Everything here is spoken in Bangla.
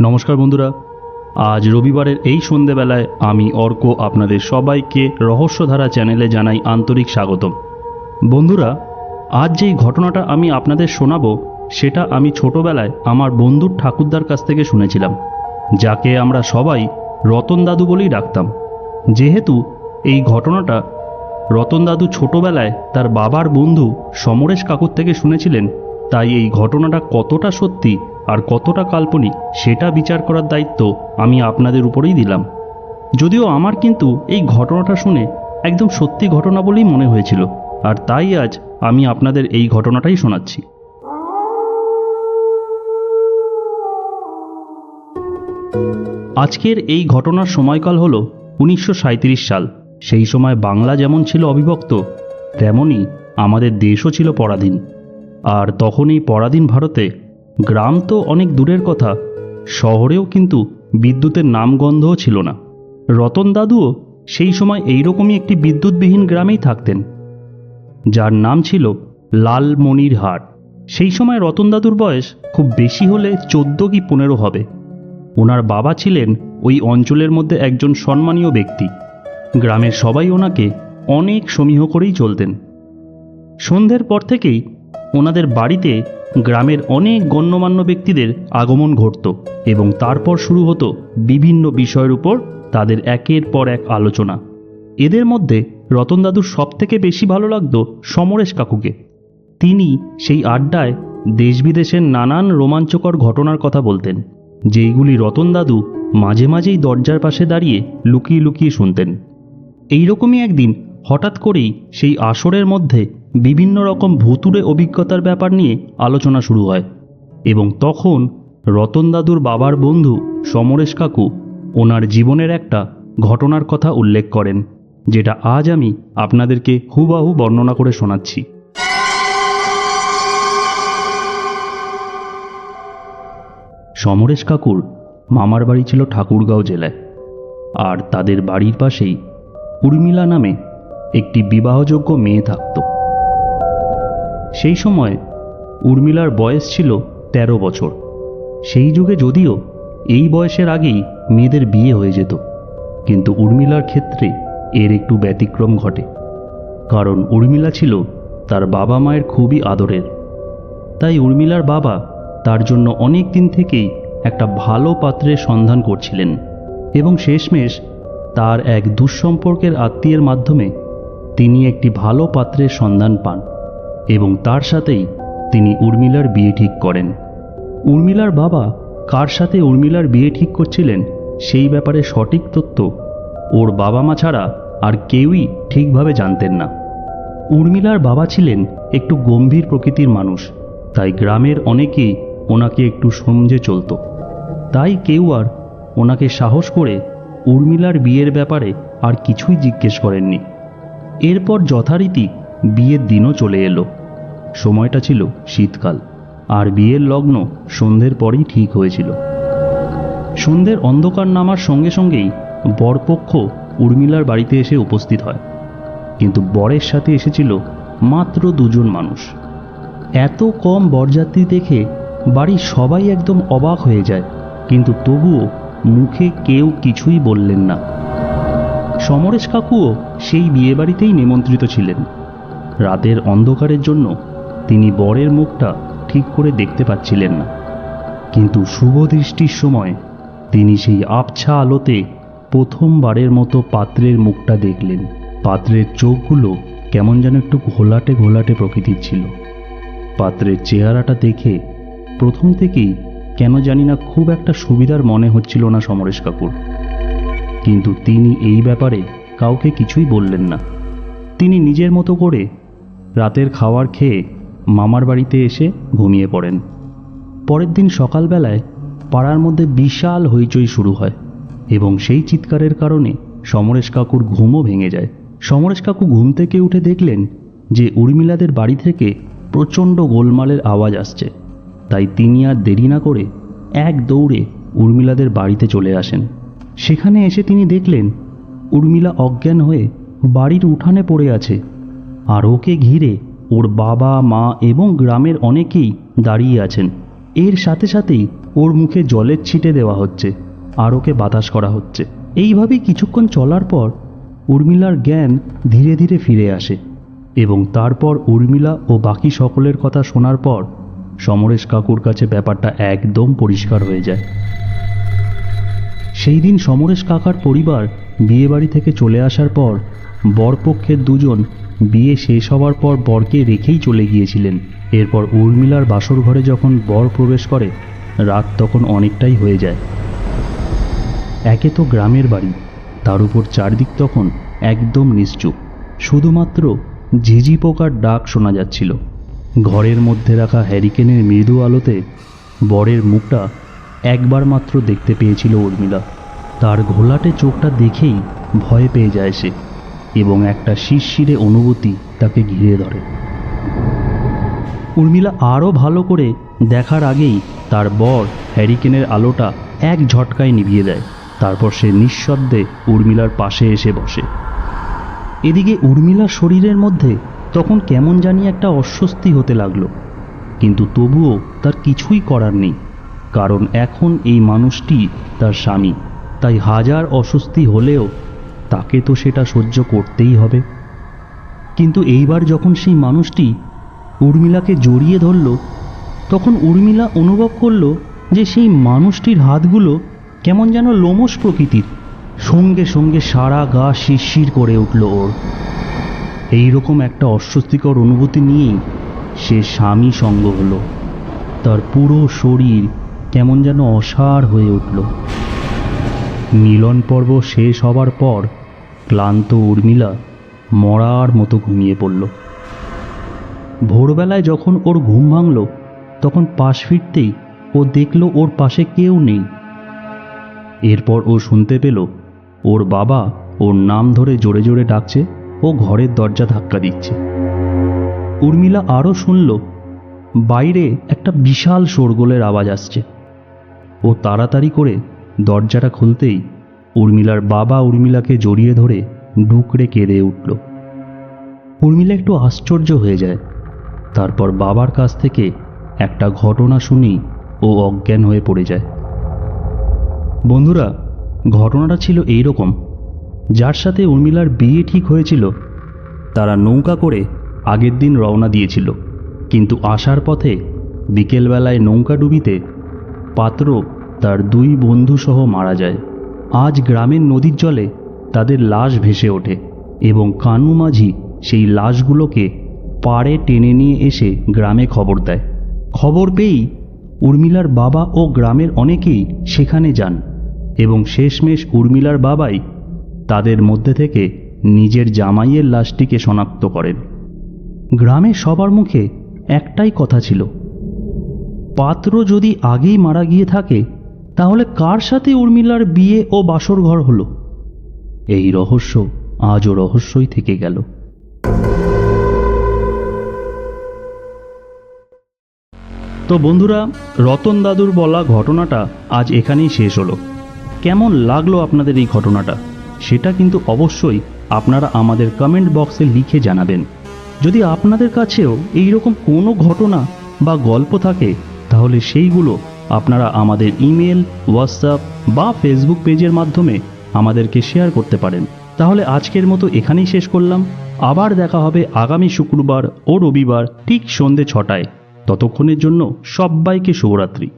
নমস্কার বন্ধুরা, আজ রবিবারের এই সন্ধেবেলায় আমি অর্ক আপনাদের সবাইকে রহস্যধারা চ্যানেলে জানাই আন্তরিক স্বাগতম। বন্ধুরা, আজ যেই ঘটনাটা আমি আপনাদের শোনাবো, সেটা আমি ছোটবেলায় আমার বন্ধুর ঠাকুরদার কাছ থেকে শুনেছিলাম, যাকে আমরা সবাই রতন দাদু বলেই ডাকতাম। যেহেতু এই ঘটনাটা রতন দাদু ছোটবেলায় তার বাবার বন্ধু সমরেশ কাকুর থেকে শুনেছিলেন, তাই এই ঘটনাটা কতটা সত্যি আর কতটা কাল্পনিক সেটা বিচার করার দায়িত্ব আমি আপনাদের উপরেই দিলাম। যদিও আমার কিন্তু এই ঘটনাটা শুনে একদম সত্যি ঘটনা বলেই মনে হয়েছিল, আর তাই আজ আমি আপনাদের এই ঘটনাটাই শোনাচ্ছি। আজকের এই ঘটনার সময়কাল হল উনিশশো সাঁইত্রিশ সাল। সেই সময় বাংলা যেমন ছিল অবিভক্ত তেমনই আমাদের দেশও ছিল পরাধীন। আর তখন এই পরাধীন ভারতে গ্রাম তো অনেক দূরের কথা, শহরেও কিন্তু বিদ্যুতের নামগন্ধও ছিল না। রতন দাদুও সেই সময় এইরকমই একটি বিদ্যুৎবিহীন গ্রামেই থাকতেন, যার নাম ছিল লালমনির হাট সেই সময় রতন দাদুর বয়স খুব বেশি হলে চোদ্দ কি পনেরো হবে। ওনার বাবা ছিলেন ওই অঞ্চলের মধ্যে একজন সম্মানীয় ব্যক্তি। গ্রামের সবাই ওনাকে অনেক সমীহ করেই চলতেন। সন্ধ্যের পর থেকেই ওনাদের বাড়িতে গ্রামের অনেক গণ্যমান্য ব্যক্তিদের আগমন ঘটত এবং তারপর শুরু হতো বিভিন্ন বিষয়ের উপর তাদের একের পর এক আলোচনা। এদের মধ্যে রতন দাদুর সব থেকে বেশি ভালো লাগতো সমরেশ কাকুকে। তিনি সেই আড্ডায় দেশ বিদেশের নানান রোমাঞ্চকর ঘটনার কথা বলতেন, যেইগুলি রতন দাদু মাঝে মাঝেই দরজার পাশে দাঁড়িয়ে লুকিয়ে লুকিয়ে শুনতেন। এইরকমই একদিন হঠাৎ করেই সেই আসরের মধ্যে বিভিন্ন রকম ভুতুরে অভিজ্ঞতার ব্যাপার নিয়ে আলোচনা শুরু হয় এবং তখন রতন দাদুর বাবার বন্ধু সমরেশ কাকু ওনার জীবনের একটা ঘটনার কথা উল্লেখ করেন, যেটা আজ আমি আপনাদেরকে হুবাহু বর্ণনা করে শোনাচ্ছি। সমরেশ কাকুর মামার বাড়ি ছিল ঠাকুরগাঁও জেলায়, আর তাদের বাড়ির পাশেই উর্মিলা নামে একটি বিবাহযোগ্য মেয়ে থাকত। সেই সময় উর্মিলার বয়স ছিল ১৩ বছর। সেই যুগে যদিও এই বয়সের আগেই মেয়েদের বিয়ে হয়ে যেত, কিন্তু উর্মিলার ক্ষেত্রে এর একটু ব্যতিক্রম ঘটে। কারণ উর্মিলা ছিল তার বাবা মায়ের খুবই আদরের। তাই উর্মিলার বাবা তার জন্য অনেক দিন থেকেই একটা ভালো পাত্রের সন্ধান করছিলেন এবং শেষমেশ তার এক দুঃসম্পর্কের আত্মীয়ের মাধ্যমে তিনি একটি ভালো পাত্রের সন্ধান পান এবং তার সাথেই তিনি উর্মিলার বিয়ে ঠিক করেন। উর্মিলার বাবা কার সাথে উর্মিলার বিয়ে ঠিক করছিলেন সেই ব্যাপারে সঠিক তথ্য ওর বাবা মা ছাড়া আর কেউই ঠিকভাবে জানতেন না। উর্মিলার বাবা ছিলেন একটু গম্ভীর প্রকৃতির মানুষ, তাই গ্রামের অনেকেই ওনাকে একটু সমঝে চলত। তাই কেউ আর ওনাকে সাহস করে উর্মিলার বিয়ের ব্যাপারে আর কিছুই জিজ্ঞেস করেননি। এরপর যথারীতি বিয়ের দিনও চলে এলো। সময়টা ছিল শীতকাল, আর বিয়ের লগ্ন সন্ধ্যের পরেই ঠিক হয়েছিল। সন্ধ্যের অন্ধকার নামার সঙ্গে সঙ্গেই বরপক্ষ উর্মিলার বাড়িতে এসে উপস্থিত হয়। কিন্তু বরের সাথে এসেছিল মাত্র দুজন মানুষ। এত কম বরযাত্রী দেখে বাড়ির সবাই একদম অবাক হয়ে যায়, কিন্তু তবুও মুখে কেউ কিছুই বললেন না। সমরেশ কাকুও সেই বিয়েবাড়িতেই নিমন্ত্রিত ছিলেন। রাতের অন্ধকারের জন্য তিনি বরের মুখটা ঠিক করে দেখতে পাচ্ছিলেন না। কিন্তু শুভ দৃষ্টির সময় তিনি সেই আবছা আলোতে প্রথমবারের মতো পাত্রের মুখটা দেখলেন। পাত্রের চোখগুলো কেমন যেন একটু ঘোলাটে ঘোলাটে প্রকৃতির ছিল। পাত্রের চেহারাটা দেখে প্রথম থেকেই কেন জানি না খুব একটা সুবিধার মনে হচ্ছিল না সমরেশ কাকুর কিন্তু তিনি এই ব্যাপারে কাউকে কিছুই বললেন না। তিনি নিজের মতো করে রাতের খাওয়ার খেয়ে মামার বাড়িতে এসে ঘুমিয়ে পড়েন। পরের দিন সকালবেলায় পাড়ার মধ্যে বিশাল হইচই শুরু হয় এবং সেই চিৎকারের কারণে সমরেশ কাকুর ঘুমও ভেঙে যায়। সমরেশ কাকু ঘুম থেকে উঠে দেখলেন যে উর্মিলাদের বাড়ি থেকে প্রচণ্ড গোলমালের আওয়াজ আসছে। তাই তিনি আর দেরি না করে এক দৌড়ে উর্মিলাদের বাড়িতে চলে আসেন। সেখানে এসে তিনি দেখলেন উর্মিলা অজ্ঞান হয়ে বাড়ির উঠানে পড়ে আছে আর ওকে ঘিরে ওর বাবা, মা এবং গ্রামের অনেকেই দাঁড়িয়ে আছেন। এর সাথে সাথেই ওর মুখে জলের ছিটে দেওয়া হচ্ছে আর ওকে বাতাস করা হচ্ছে। এইভাবেই কিছুক্ষণ চলার পর উর্মিলার জ্ঞান ধীরে ধীরে ফিরে আসে এবং তারপর উর্মিলা ও বাকি সকলের কথা শোনার পর সমরেশ কাকুর কাছে ব্যাপারটা একদম পরিষ্কার হয়ে যায়। সেই দিন সমরেশ কাকার পরিবার বিয়েবাড়ি থেকে চলে আসার পর বরপক্ষের দুজন বিয়ে শেষ হওয়ার পর বরকে রেখেই চলে গিয়েছিলেন। এরপর উর্মিলার বাসর ঘরে যখন বর প্রবেশ করে, রাত তখন অনেকটাই হয়ে যায়। একে তো গ্রামের বাড়ি, তার উপর চারদিক তখন একদম নিশ্চুপ। শুধুমাত্র ঝিঝি পোকার ডাক শোনা যাচ্ছিল। ঘরের মধ্যে রাখা হ্যারিকেনের মৃদু আলোতে বরের মুখটা একবার মাত্র দেখতে পেয়েছিল উর্মিলা। তার ঘোলাটে চোখটা দেখেই ভয় পেয়ে যায় সে এবং একটা শিরশিরে অনুভূতি তাকে ঘিরে ধরে। উর্মিলা আরও ভালো করে দেখার আগেই তার বর হ্যারিকেনের আলোটা এক ঝটকায় নিভিয়ে দেয়। তারপর সে নিঃশব্দে উর্মিলার পাশে এসে বসে। এদিকে উর্মিলার শরীরের মধ্যে তখন কেমন জানি একটা অস্বস্তি হতে লাগল। কিন্তু তবুও তার কিছুই করার নেই, কারণ এখন এই মানুষটি তার স্বামী। তাই হাজার অস্বস্তি হলেও তাকে তো সেটা সহ্য করতেই হবে। কিন্তু এইবার যখন সেই মানুষটি উর্মিলাকে জড়িয়ে ধরল, তখন উর্মিলা অনুভব করল যে সেই মানুষটির হাতগুলো কেমন যেন লোমস প্রকৃতির। সঙ্গে সঙ্গে সারা গা শিরশির করে উঠল ওর। এই রকম একটা অস্বস্তিকর অনুভূতি নিয়েই সে স্বামী সঙ্গ হলো। তার পুরো শরীর কেমন যেন অসাড় হয়ে উঠল। মিলন পর্ব শেষ হবার পর ক্লান্ত উর্মিলা মরার মতো ঘুমিয়ে পড়ল। ভোরবেলায় যখন ওর ঘুম ভাঙল, তখন পাশ ফিরতেই ও দেখল ওর পাশে কেউ নেই। এরপর ও শুনতে পেল ওর বাবা ওর নাম ধরে জোরে জোরে ডাকছে। ও ঘরের দরজা ধাক্কা দিচ্ছে। উর্মিলা আরও শুনল, বাইরে একটা বিশাল শোরগোলের আওয়াজ আসছে। ও তাড়াতাড়ি করে দরজাটা খুলতেই উর্মিলার বাবা উর্মিলাকে জড়িয়ে ধরে ডুকরে কেঁদে উঠল। উর্মিলা একটু আশ্চর্য হয়ে যায়। তারপর বাবার কাছ থেকে একটা ঘটনা শুনেই ও অজ্ঞান হয়ে পড়ে যায়। বন্ধুরা, ঘটনাটা ছিল এই রকম যার সাথে উর্মিলার বিয়ে ঠিক হয়েছিল, তারা নৌকা করে আগের দিন রওনা দিয়েছিল। কিন্তু আসার পথে বিকেলবেলায় নৌকা ডুবিতে পাত্র তার দুই বন্ধুসহ মারা যায়। আজ গ্রামের নদীর জলে তাদের লাশ ভেসে ওঠে এবং কানু মাঝি সেই লাশগুলোকে পাড়ে টেনে নিয়ে এসে গ্রামে খবর দেয়। খবর পেয়েই উর্মিলার বাবা ও গ্রামের অনেকেই সেখানে যান এবং শেষমেশ উর্মিলার বাবাই তাদের মধ্যে থেকে নিজের জামাইয়ের লাশটিকে শনাক্ত করেন। গ্রামে সবার মুখে একটাই কথা ছিল, পাত্র যদি আগেই মারা গিয়ে থাকে, তাহলে কার সাথে উর্মিলার বিয়ে ও বাসর ঘর হলো? এই রহস্য আজও রহস্যই থেকে গেল। তো বন্ধুরা, রতন দাদুর বলা ঘটনাটা আজ এখানেই শেষ হলো। কেমন লাগল আপনাদের এই ঘটনাটা? সেটা কিন্তু অবশ্যই আপনারা আমাদের কমেন্ট বক্সে লিখে জানাবেন। যদি আপনাদের কাছেও এই রকম কোনো ঘটনা বা গল্প থাকে, তাহলে সেইগুলো আপনারা আমাদের ইমেল হোয়াটসঅ্যাপ বা ফেসবুক পেজের মাধ্যমে আমাদেরকে শেয়ার করতে পারেন। তাহলে আজকের মতো এখানেই শেষ করলাম। আবার দেখা হবে আগামী শুক্রবার ও রবিবার ঠিক সন্ধে ছটায়। ততক্ষণের জন্য সবাইকে শুভরাত্রি।